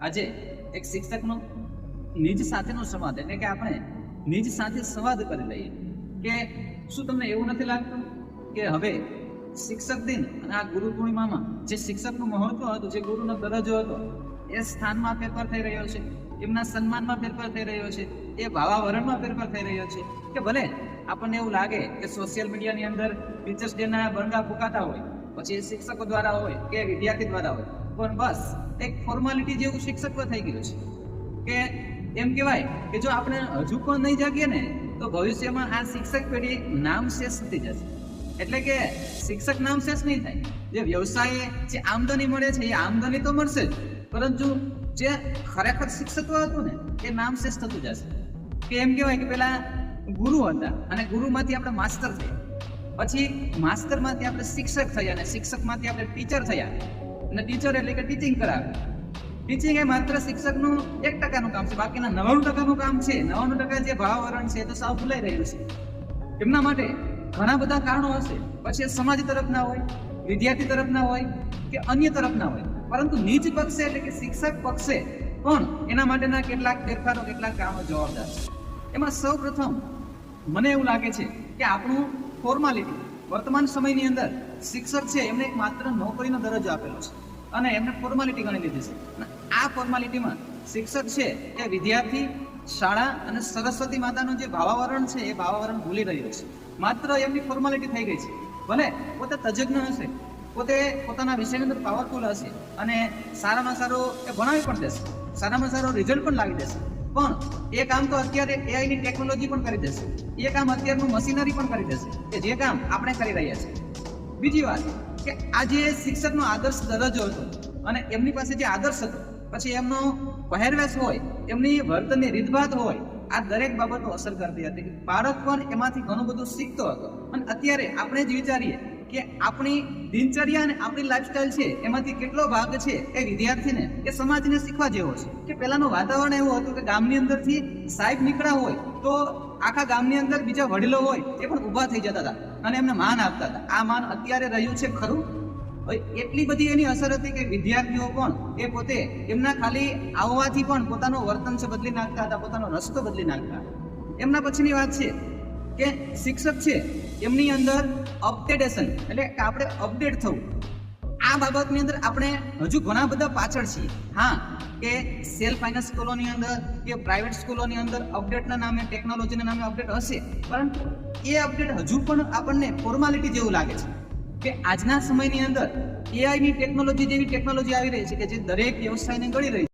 આજે એક શિક્ષકનો નિજ સાથેનો સંવાદ, એટલે કે આપણે નિજ સાથે સંવાદ કરી લઈએ. કે શું તમને એવું નથી લાગતું કે હવે શિક્ષક દિન અને આ ગુરુ પૂર્ણિમામાં જે શિક્ષકનું મહત્વ હતું, જે ગુરુનો દરજ્જો હતો, એ સ્થાનમાં ફેરફાર થઈ રહ્યો છે, એમના સન્માનમાં ફેરફાર થઈ રહ્યો છે, એ ભાવાવરણમાં ફેરફાર થઈ રહ્યો છે, કે ભલે આપણને એવું લાગે કે સોશિયલ મીડિયાની અંદર ટીચર્સ ડેના બરડા ફૂંકાતા હોય, પછી શિક્ષકો દ્વારા હોય કે વિદ્યાર્થી દ્વારા હોય પણ બસ એક ફોર્માલિટી જેવું શિક્ષકત્વ થઈ ગયું છે. કે એમ કહેવાય કે જો આપણે હજુ પણ નહીં જાગીએ ને, તો ભવિષ્યમાં આ શિક્ષક પેઢી નામ શેષ થતી જશે. એટલે કે શિક્ષક નામ શેષ નહીં થાય. જે વ્યવસાયે જે આમદની મળે છે, એ આમદની તો મળશે જ. પરંતુ જે ખરેખર શિક્ષકત્વ હતું ને, એ નામ શેષ થતું જશે. કે એમ કહેવાય કે પેલા ગુરુ હતા અને ગુરુમાંથી આપણે માસ્ટર થયા. પછી માસ્ટરમાંથી આપણે શિક્ષક થયા અને શિક્ષકમાંથી આપણે ટીચર થયા. અને ટીચર એટલે કે ટીચિંગ કરાવે. ટીચિંગ એ માત્ર શિક્ષકનું એક ટકાનું કામ છે, બાકીના નવ્વાણું ટકાનું કામ છે. નવ્વાણું ટકા જે ભાવાવરણ છે તો સાવ ભૂલાઈ રહ્યું છે. એમના માટે ઘણા બધા કારણો હશે. પછી સમાજ તરફના હોય, વિદ્યાર્થી તરફના હોય કે અન્ય તરફના હોય. પરંતુ નીચ પક્ષે એટલે કે શિક્ષક પક્ષે પણ એના માટેના કેટલાક ફેરફારો, કેટલાક કામો જવાબદાર છે. એમાં સૌ પ્રથમ મને એવું લાગે છે કે આપણું ફોર્માલિટી વર્તમાન સમયની અંદર શિક્ષક છે એમને એક માત્ર નોકરીનો દરજ્જો આપેલો છે. અને એમને ફોર્માલિટી ગણી લીધી છે. આ ફોર્માલિટીમાં શિક્ષક છે એ વિદ્યાર્થી, શાળા અને સરસ્વતી માતાનું જે ભાવાવરણ છે, એ ભાવાવરણ ભૂલી રહ્યો છે. માત્ર એમની ફોર્માલિટી થઈ ગઈ છે. ભલે પોતે તજજ્ઞ હશે, પોતે પોતાના વિષયની અંદર પાવરફુલ હશે અને સારામાં સારો એ ભણાવી પણ દેશે, સારામાં સારો રિઝલ્ટ પણ લાવી દેશે. પણ એ કામ તો અત્યારે એઆઈની ટેકનોલોજી પણ કરી દેશે. એ કામ અત્યારનું મશીનરી પણ કરી દેશે. કે જે કામ આપણે કરી રહ્યા છીએ. બીજી વાત કે આ જે શિક્ષકનો આદર્શ દરજ્જો હતો અને એમની પાસે જે આદર્શ હતો, પછી એમનો પહેરવેશ હોય, એમની વર્તનની રીતભાત હોય, આ દરેક બાબતો અસર કરતી હતી. બાળક પણ એમાંથી ઘણું બધું શીખતો હતો. અને અત્યારે આપણે જ વિચારીએ કે આપણી દિનચર્યા અને આપણી લાઈફસ્ટાઈલ છે, એમાંથી કેટલો ભાગ છે એ વિદ્યાર્થીને, એ સમાજને શીખવા જેવો છે. કે પહેલાનું વાતાવરણ એવું હતું કે ગામની અંદરથી સાહેબ નીકળ્યા હોય તો આખા ગામની અંદર બીજા વડીલો હોય એ પણ ઊભા થઈ જતા હતા અને એમને માન આપતા હતા. આ માન અત્યારે રહ્યું છે ખરું? એટલી બધી એની અસર હતી કે વિદ્યાર્થીઓ પણ એ પોતે એમના ખાલી આવવાથી પણ પોતાનું વર્તન છે બદલી નાખતા હતા, પોતાનો રસ્તો બદલી નાખતા એમના પછીની વાત છે કે શિક્ષક છે, એમની અંદર અપડેટેશન એટલે કે આપણે અપડેટ થવું. આ બાબતની અંદર આપણે હજુ ઘણા બધા પાછળ છીએ. હા, કે સેલ્ફ ફાઇનાન્સ સ્કૂલોની અંદર, કે પ્રાઇવેટ સ્કૂલોની અંદર અપડેટના નામે ટેકનોલોજીના નામે અપડેટ હશે. પરંતુ એ અપડેટ હજુ પણ આપણને ફોર્માલિટી જેવું લાગે છે. કે આજના સમયની અંદર એઆઈની ટેકનોલોજી જેવી ટેકનોલોજી આવી રહી છે કે જે દરેક વ્યવસાયને ગળી રહી છે.